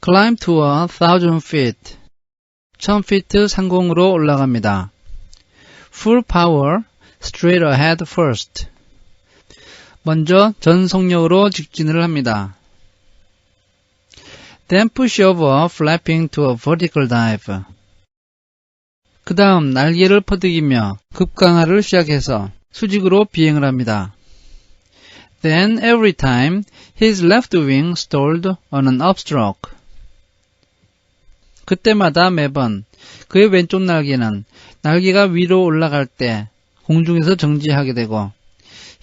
climb to a thousand feet. 1000피트 상공으로 올라갑니다. full power, straight ahead first. 먼저 전속력으로 직진을 합니다. Then push over, flapping to a vertical dive. 그 다음 날개를 퍼득이며 급강하를 시작해서 수직으로 비행을 합니다. Then every time his left wing stalled on an upstroke. 그때마다 매번 그의 왼쪽 날개는 날개가 위로 올라갈 때 공중에서 정지하게 되고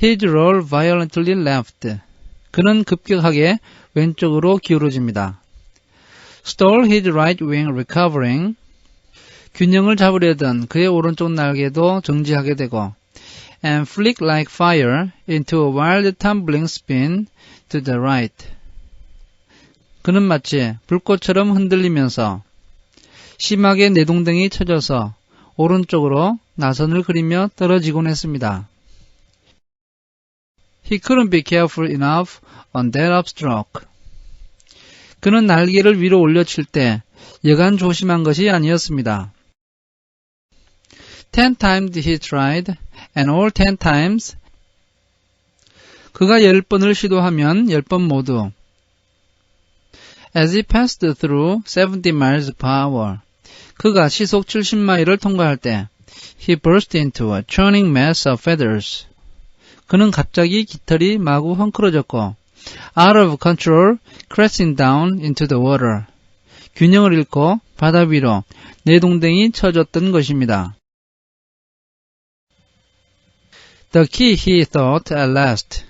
his roll violently left. 그는 급격하게 왼쪽으로 기울어집니다. stall his right wing recovering. 균형을 잡으려던 그의 오른쪽 날개도 정지하게 되고 and flick like fire into a wild tumbling spin to the right. 그는 마치 불꽃처럼 흔들리면서 심하게 내동댕이 쳐져서 오른쪽으로 나선을 그리며 떨어지곤 했습니다. He couldn't be careful enough on that upstroke. 그는 날개를 위로 올려칠 때 여간 조심한 것이 아니었습니다. Ten times he tried, and all ten times 그가 열 번을 시도하면 열 번 모두 As he passed through 70 miles per hour 그가 시속 70마일을 통과할 때 he burst into a churning mass of feathers 그는 갑자기 깃털이 마구 헝클어졌고 out of control crashing down into the water 균형을 잃고 바다 위로 내동댕이 쳐졌던 것입니다. The key he thought at last,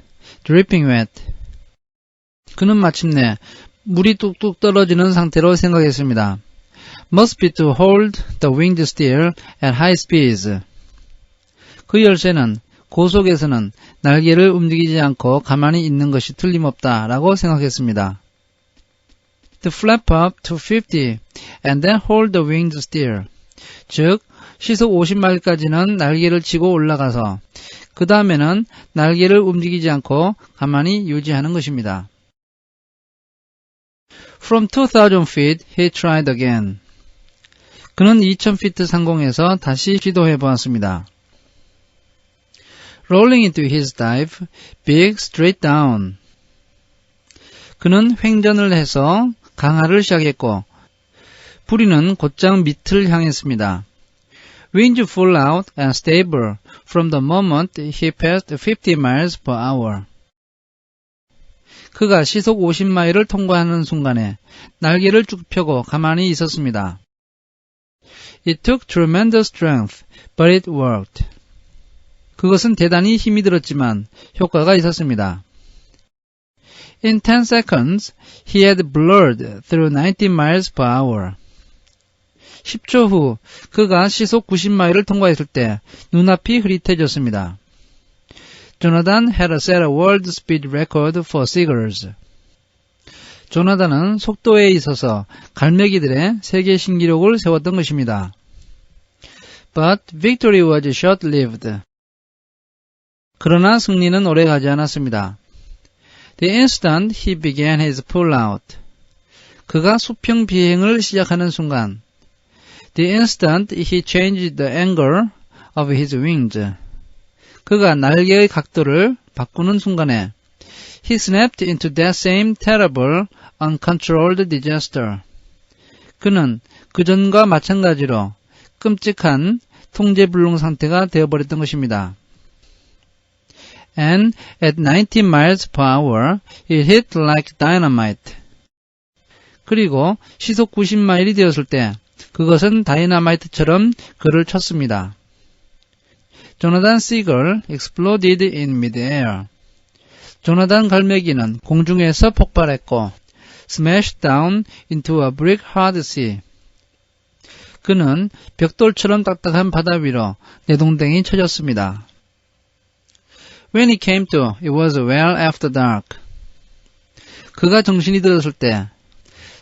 dripping wet. 그는 마침내 물이 뚝뚝 떨어지는 상태로 생각했습니다. Must be to hold the winged steer at high speeds. 그 열쇠는 고속에서는 날개를 움직이지 않고 가만히 있는 것이 틀림없다 라고 생각했습니다. To flap up to 50 and then hold the winged steer. 즉, 시속 50마일까지는 날개를 치고 올라가서 그 다음에는 날개를 움직이지 않고 가만히 유지하는 것입니다. From 2000 feet, he tried again. 그는 2000피트 상공에서 다시 시도해 보았습니다. Rolling into his dive, big straight down. 그는 횡전을 해서 강하를 시작했고 부리는 곧장 밑을 향했습니다. Wind full out and stable from the moment he passed 50 miles per hour. 그가 시속 50마일을 통과하는 순간에 날개를 쭉 펴고 가만히 있었습니다. It took tremendous strength, but it worked. 그것은 대단히 힘이 들었지만 효과가 있었습니다. In 10 seconds, he had blurred through 90 miles per hour. 10초 후 그가 시속 90마일을 통과했을 때 눈앞이 흐릿해졌습니다. 조나단 had set a world speed record for seagulls. 조나단은 속도에 있어서 갈매기들의 세계 신기록을 세웠던 것입니다. But victory was short-lived. 그러나 승리는 오래가지 않았습니다. The instant he began his pull-out. 그가 수평 비행을 시작하는 순간 The instant he changed the angle of his wings. 그가 날개의 각도를 바꾸는 순간에 he snapped into that same terrible, uncontrolled disaster. 그는 그전과 마찬가지로 끔찍한 통제불능 상태가 되어버렸던 것입니다. And at 90 miles per hour, it hit like dynamite. 그리고 시속 90마일이 되었을 때 그것은 다이너마이트처럼 그를 쳤습니다. 조나단 시걸 exploded in midair. 조나단 갈매기는 공중에서 폭발했고 smashed down into a brick hard sea. 그는 벽돌처럼 딱딱한 바다 위로 내동댕이 쳐졌습니다. When he came to, it was well after dark. 그가 정신이 들었을 때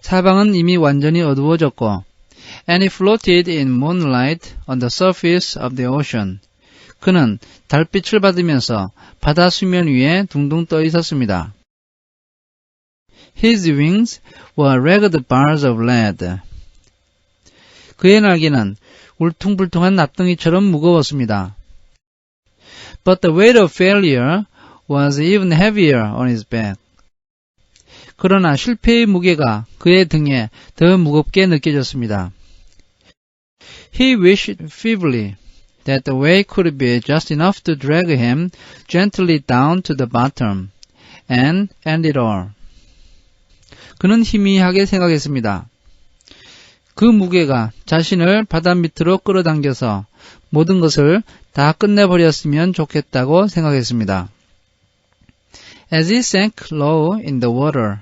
사방은 이미 완전히 어두워졌고 and he floated in moonlight on the surface of the ocean. 그는 달빛을 받으면서 바다 수면 위에 둥둥 떠 있었습니다. His wings were ragged bars of lead. 그의 날개는 울퉁불퉁한 납덩이처럼 무거웠습니다. But the weight of failure was even heavier on his back. 그러나 실패의 무게가 그의 등에 더 무겁게 느껴졌습니다. He wished feebly that the way could be just enough to drag him gently down to the bottom and end it all. 그는 희미하게 생각했습니다. 그 무게가 자신을 바다 밑으로 끌어당겨서 모든 것을 다 끝내버렸으면 좋겠다고 생각했습니다. As he sank low in the water,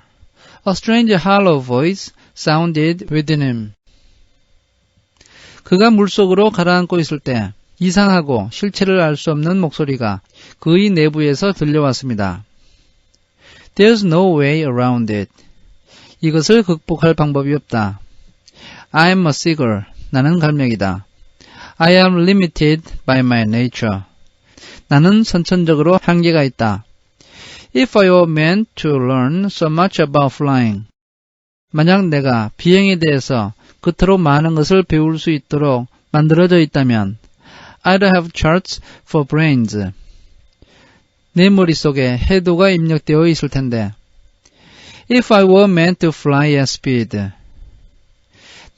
a strange hollow voice sounded within him. 그가 물속으로 가라앉고 있을 때 이상하고 실체를 알 수 없는 목소리가 그의 내부에서 들려왔습니다. There's no way around it. 이것을 극복할 방법이 없다. I'm a seeker. 나는 갈매기다. I am limited by my nature. 나는 선천적으로 한계가 있다. If I were meant to learn so much about flying. 만약 내가 비행에 대해서 그토록 많은 것을 배울 수 있도록 만들어져 있다면 I'd have charts for brains. 내 머릿속에 해도가 입력되어 있을 텐데 If I were meant to fly at speed.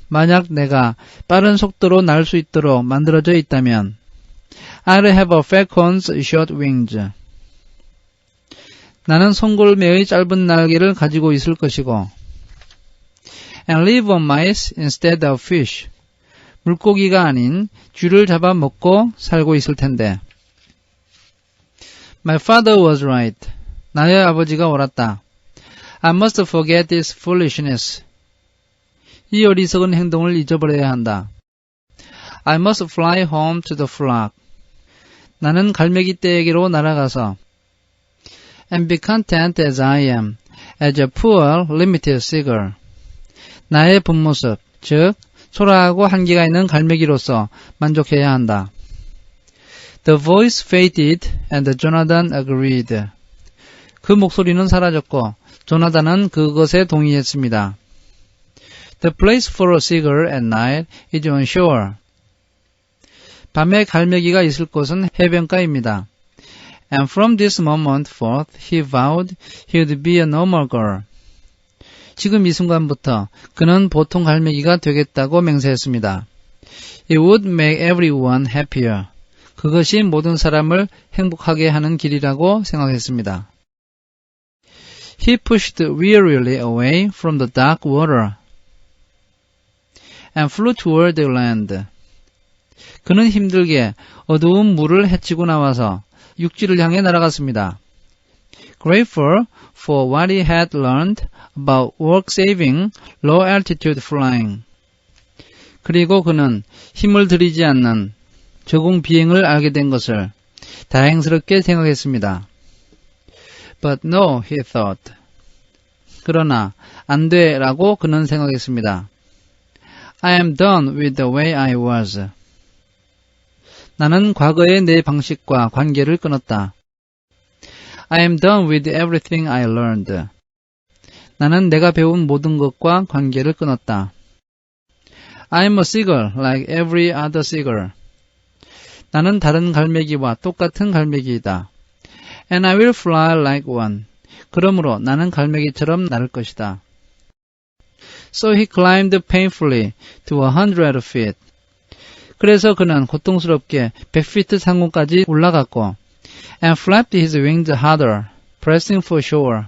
만약 내가 빠른 속도로 날 수 있도록 만들어져 있다면 I'd have a falcon's short wings. 나는 송골매의 짧은 날개를 가지고 있을 것이고 and live on mice instead of fish. 물고기가 아닌 쥐를 잡아 먹고 살고 있을 텐데. My father was right. 나의 아버지가 옳았다. I must forget this foolishness. 이 어리석은 행동을 잊어버려야 한다. I must fly home to the flock. 나는 갈매기 떼에게로 날아가서 and be content as I am, as a poor, limited seeker. 나의 본 모습, 즉 초라하고 한계가 있는 갈매기로서 만족해야 한다. The voice faded and Jonathan agreed. 그 목소리는 사라졌고 조나단은 그것에 동의했습니다. The place for a seeker at night is on shore. 밤에 갈매기가 있을 곳은 해변가입니다. And from this moment forth he vowed he would be a normal girl. 지금 이 순간부터 그는 보통 갈매기가 되겠다고 맹세했습니다. It would make everyone happier. 그것이 모든 사람을 행복하게 하는 길이라고 생각했습니다. He pushed wearily away from the dark water and flew toward the land. 그는 힘들게 어두운 물을 헤치고 나와서 육지를 향해 날아갔습니다. Grateful for what he had learned about work-saving, low-altitude flying. 그리고 그는 힘을 들이지 않는 저공 비행을 알게 된 것을 다행스럽게 생각했습니다. But no, he thought. 그러나 안 돼라고 그는 생각했습니다. I am done with the way I was. 나는 과거의 내 방식과 관계를 끊었다. I am done with everything I learned. 나는 내가 배운 모든 것과 관계를 끊었다. I am a seagull like every other seagull. 나는 다른 갈매기와 똑같은 갈매기이다. And I will fly like one. 그러므로 나는 갈매기처럼 날을 것이다. So he climbed painfully to a hundred feet. 그래서 그는 고통스럽게 100피트 상공까지 올라갔고 and flapped his wings harder, pressing for shore.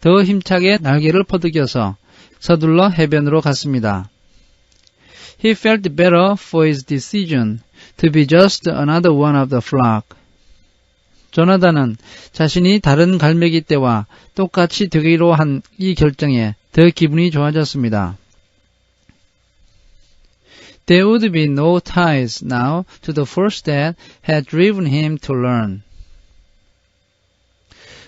더 힘차게 날개를 퍼득여서 서둘러 해변으로 갔습니다. He felt better for his decision to be just another one of the flock. 조나단은 자신이 다른 갈매기 떼와 똑같이 되기로 한 이 결정에 더 기분이 좋아졌습니다. There would be no ties now to the force that had driven him to learn.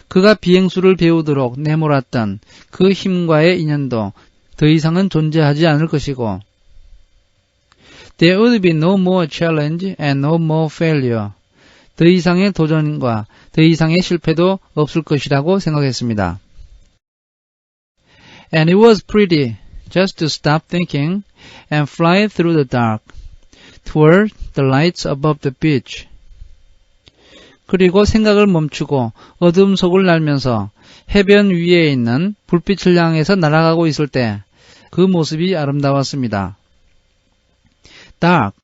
그가 비행수를 배우도록 내몰았던 그 힘과의 인연도 더 이상은 존재하지 않을 것이고 There would be no more challenge and no more failure. 더 이상의 도전과 더 이상의 실패도 없을 것이라고 생각했습니다. And it was pretty just to stop thinking and fly through the dark toward the lights above the beach. 그리고 생각을 멈추고 어둠 속을 날면서 해변 위에 있는 불빛을 향해서 날아가고 있을 때 그 모습이 아름다웠습니다. Dark.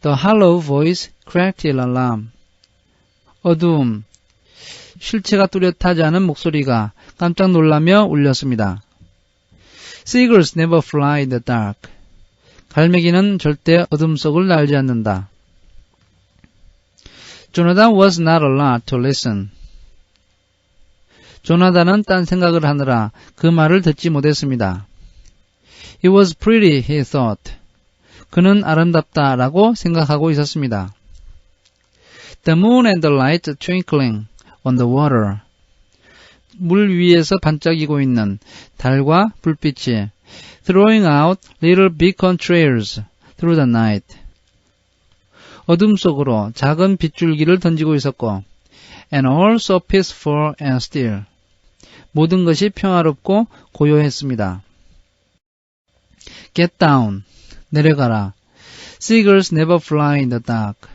The hollow voice cracked in alarm. 어두움. 실체가 뚜렷하지 않은 목소리가 깜짝 놀라며 울렸습니다. Seagulls never fly in the dark. 갈매기는 절대 어둠 속을 날지 않는다. Jonathan was not allowed to listen. 조나단은 딴 생각을 하느라 그 말을 듣지 못했습니다. It was pretty, he thought. 그는 아름답다라고 생각하고 있었습니다. The moon and the light twinkling on the water. 물 위에서 반짝이고 있는 달과 불빛이 throwing out little beacon trails through the night. 어둠 속으로 작은 빗줄기를 던지고 있었고 and all so peaceful and still. 모든 것이 평화롭고 고요했습니다. Get down. 내려가라. Seagulls never fly in the dark.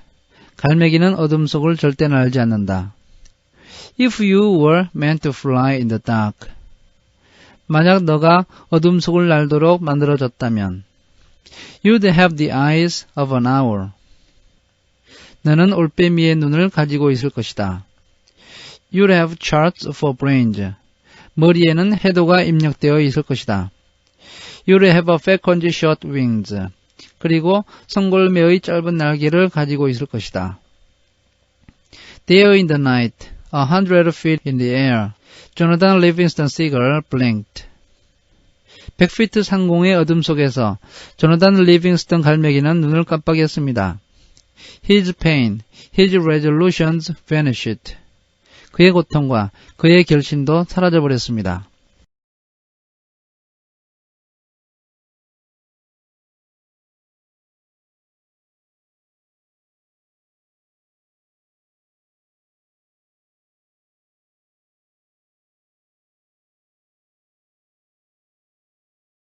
갈매기는 어둠 속을 절대 날지 않는다. If you were meant to fly in the dark. 만약 너가 어둠 속을 날도록 만들어졌다면 You'd have the eyes of an owl. 너는 올빼미의 눈을 가지고 있을 것이다. You'd have charts for brains. 머리에는 해도가 입력되어 있을 것이다. You'd have a falcon's short wings. 그리고 성골매의 짧은 날개를 가지고 있을 것이다. There in the night, a hundred feet in the air, Jonathan Livingston Seagull blinked. 100피트 상공의 어둠 속에서 조나단 리빙스턴 갈매기는 눈을 깜빡였습니다. His pain, his resolutions vanished. 그의 고통과 그의 결심도 사라져버렸습니다.